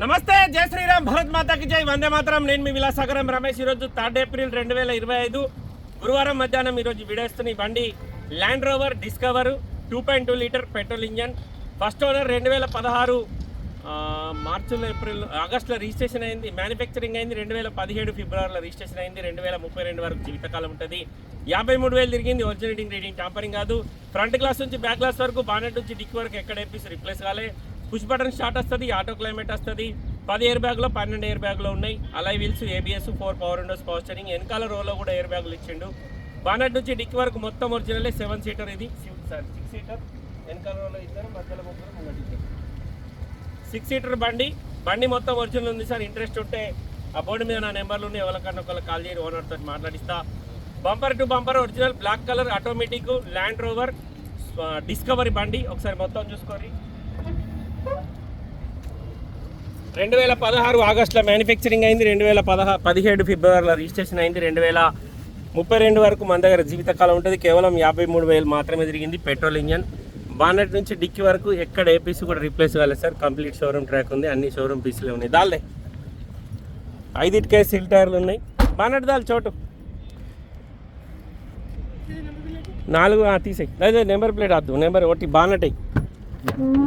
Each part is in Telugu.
నమస్తే జై శ్రీరామ్ భరత్ మాతాకి జై. వందే మాత్రం. నేను మీ విలాసాగరం రమేష్. ఈరోజు థర్డ్ ఏప్రిల్ రెండు వేల ఇరవై ఐదు గురువారం మధ్యాహ్నం ఈరోజు విడేస్తున్న ఈ బండి Land Rover Discover two point two litre petrol engine first owner రెండు వేల పదహారు మార్చిలో ఏప్రిల్ ఆగస్టులో రిజిస్ట్రేషన్ అయింది. మ్యానుఫ్యాక్చరింగ్ అయింది రెండు వేల పదిహేడు ఫిబ్రవరిలో రిజిస్ట్రేషన్ అయింది. రెండు వేల ముప్పై రెండు వరకు జీవితకాలం ఉంటుంది. యాభై మూడు వేలు తిరిగింది. ఒరిజినేటింగ్ రీడింగ్ టాంపరింగ్ కాదు. ఫ్రంట్ గ్లాస్ నుంచి బ్యాక్ గ్లాస్ వరకు బానెట్ నుంచి డిక్ వరకు ఎక్కడ ఏపీస్ రిప్లేస్ కాలే. పుష్ బటన్ స్టార్ట్ వస్తుంది ఆటో క్లైమేట్ వస్తుంది. పది ఎయిర్ బ్యాగ్లో పన్నెండు ఎయిర్ బ్యాగ్లో ఉన్నాయి. Alloy wheels ABS four power windows power steering వెనకాల రోలో కూడా ఎయిర్ బ్యాగులు ఇచ్చిండు. బానట్ నుంచి డిక్కి వరకు మొత్తం ఒరిజినలే సెవెన్ సీటర్ ఇది. సారీ సిక్స్ సీటర్ వెనకాల రోలో ఇద్దరు మధ్యలో ముగ్గురు ముంగట సిక్స్ సీటర్ బండి. బండి మొత్తం ఒరిజినల్ ఉంది సార్. ఇంట్రెస్ట్ ఉంటే ఆ బోర్డు మీద నా నెంబర్లు ఉన్నాయి. ఎవరికన్నా ఒకళ్ళు కాల్ చేయండి owner మాట్లాడిస్తా. Bumper to bumper original black colour automatic Land Rover Discovery బండి. ఒకసారి మొత్తం చూసుకోండి. రెండు వేల పదహారు ఆగస్టులో మ్యానుఫ్యాక్చరింగ్ అయింది రెండు వేల పదహారు పదిహేడు ఫిబ్రవరిలో రిజిస్ట్రేషన్ అయింది రెండు వేల ముప్పై రెండు వరకు మన దగ్గర జీవితకాలం ఉంటుంది. కేవలం యాభై మూడు వేలు మాత్రమే తిరిగింది పెట్రోల్ ఇంజన్ బానెట్ నుంచి డిక్కి వరకు ఎక్కడ ఏ పీస్ కూడా రీప్లేస్ కాలేదు సార్. కంప్లీట్ షోరూమ్ ట్రాక్ ఉంది అన్ని షోరూమ్ పీసులే ఉన్నాయి. దాల్దే. ఐదిటికే సిల్ టైర్లు ఉన్నాయి. బానెట్ దాల్ చోటు. నాలుగు తీసేయి. అదే నెంబర్ ప్లేట్ వద్దు నెంబర్ ఒకటి బానెట్ అయ్యి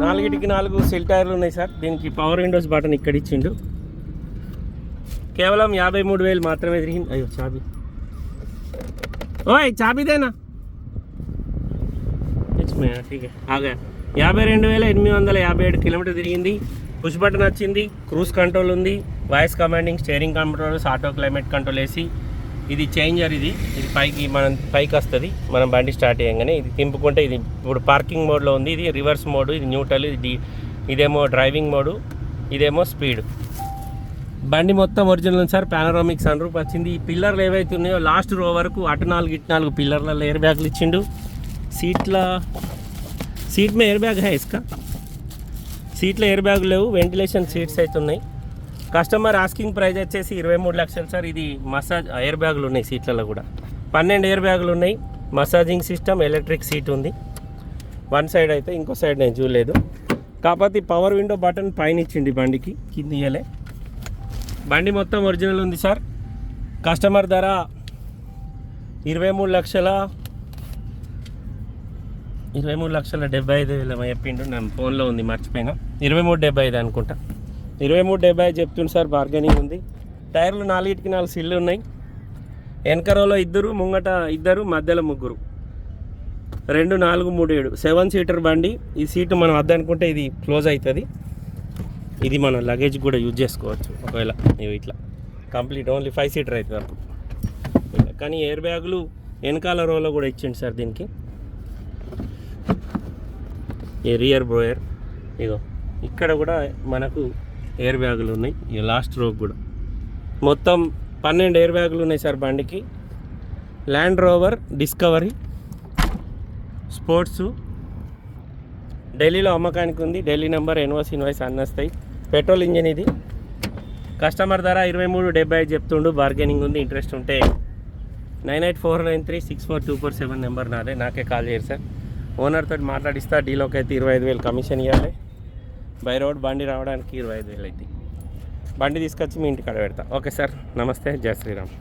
నాలుగిటికి నాలుగు సెల్ టైర్లు ఉన్నాయి సార్. దీనికి పవర్ విండోస్ బటన్ ఇక్కడ ఇచ్చిండు. కేవలం యాభై మూడు వేలు మాత్రమే తిరిగింది. అయ్యో చాబీ. ఓయ్ చాబీదేనా? ఇచ్చుమే ఆగా. యాభై రెండు వేల ఎనిమిది వందల యాభై ఏడు కిలోమీటర్ తిరిగింది. పుష్ బటన్ వచ్చింది. క్రూజ్ కంట్రోల్ ఉంది. Voice commanding steering controls auto climate control వేసి ఇది చేంజర్ ఇది. ఇది పైకి మనం పైకి వస్తుంది. మనం బండి స్టార్ట్ చేయగానే ఇది తింపుకుంటే ఇది ఇప్పుడు పార్కింగ్ మోడ్లో ఉంది. ఇది రివర్స్ మోడ్ ఇది న్యూట్రల్ ఇది ఇదేమో డ్రైవింగ్ మోడు ఇదేమో స్పీడ్. బండి మొత్తం ఒరిజినల్ ఉంది సార్. పానరామిక్ సన్ రూప్ వచ్చింది. ఈ పిల్లర్లు ఏవైతే ఉన్నాయో లాస్ట్ రో వరకు అటు నాలుగు ఇటు నాలుగు పిల్లర్లలో ఎయిర్ బ్యాగ్లు ఇచ్చిండు. సీట్ల సీట్ మీద ఎయిర్ బ్యాగ్ హై సీట్లో ఎయిర్ బ్యాగ్ లేవు. వెంటిలేషన్ సీట్స్ అయితే ఉన్నాయి. కస్టమర్ ఆస్కింగ్ ప్రైస్ వచ్చేసి ఇరవై మూడు లక్షలు సార్. ఇది మసాజ్ ఎయిర్ బ్యాగులు ఉన్నాయి సీట్లలో కూడా. పన్నెండు ఎయిర్ బ్యాగులు ఉన్నాయి. మసాజింగ్ సిస్టమ్ ఎలక్ట్రిక్ సీట్ ఉంది. వన్ సైడ్ అయితే ఇంకో సైడ్ నేను చూడలేదు. కాకపోతే పవర్ విండో బటన్ పైన ఇచ్చిండి బండికి. కింద ఇయ్యలే. బండి మొత్తం ఒరిజినల్ ఉంది సార్. కస్టమర్ ధర ఇరవై మూడు లక్షల ఇరవై మూడు లక్షల డెబ్బై ఐదు వేల చెప్పిండు. నా ఫోన్లో ఉంది మర్చిపోయినా. ఇరవై మూడు డెబ్బై ఐదు అనుకుంటా. ఇరవై మూడు డెబ్బై చెప్తుంది చెప్తుండు సార్ బార్గెనింగ్ ఉంది. టైర్లు నాలుగిటికి నాలుగు సిల్లు ఉన్నాయి. వెనక రోలో ఇద్దరు ముంగట ఇద్దరు మధ్యలో ముగ్గురు. రెండు నాలుగు మూడు ఏడు. సెవెన్ సీటర్ బండి. ఈ సీటు మనం వద్దనుకుంటే ఇది క్లోజ్ అవుతుంది ఇది మనం లగేజ్ కూడా యూజ్ చేసుకోవచ్చు. ఒకవేళ ఇవి ఇట్లా. కంప్లీట్ ఓన్లీ ఫైవ్ సీటర్ అవుతుంది అప్పుడు కానీ ఎయిర్ బ్యాగులు వెనకాల రోలో కూడా ఇచ్చింది సార్ దీనికి. ఈ రియర్ బ్రోయర్ ఇగో ఇక్కడ కూడా మనకు ఎయిర్ బ్యాగులు ఉన్నాయి. ఈ లాస్ట్ రో కూడా. మొత్తం పన్నెండు ఎయిర్ బ్యాగులు ఉన్నాయి సార్ బండికి. ల్యాండ్ రోవర్ డిస్కవరీ స్పోర్ట్స్ ఢిల్లీలో అమ్మకానికి ఉంది. ఢిల్లీ నెంబర్ ఎన్ఓస్ ఇన్వాయిస్ అన్నీ వస్తాయి పెట్రోల్ ఇంజన్ ఇది. కస్టమర్ ధర ఇరవై మూడు డెబ్బై ఐదు చెప్తుండు. బార్గెనింగ్ ఉంది ఇంట్రెస్ట్ ఉంటే. Nine eight four nine three six four two four seven number నాదే. నాకే కాల్ చేయరు సార్. ఓనర్తో మాట్లాడిస్తా. డీలోకి అయితే ఇరవై ఐదు వేలు కమిషన్ ఇవ్వాలి బై రోడ్ బండి రావడానికి ఇరవై ఐదు వేలు అవుతాయి బండి తీసుకొచ్చి మీ ఇంటికాడ పెడతా. Okay sir. నమస్తే. జయ శ్రీరామ్.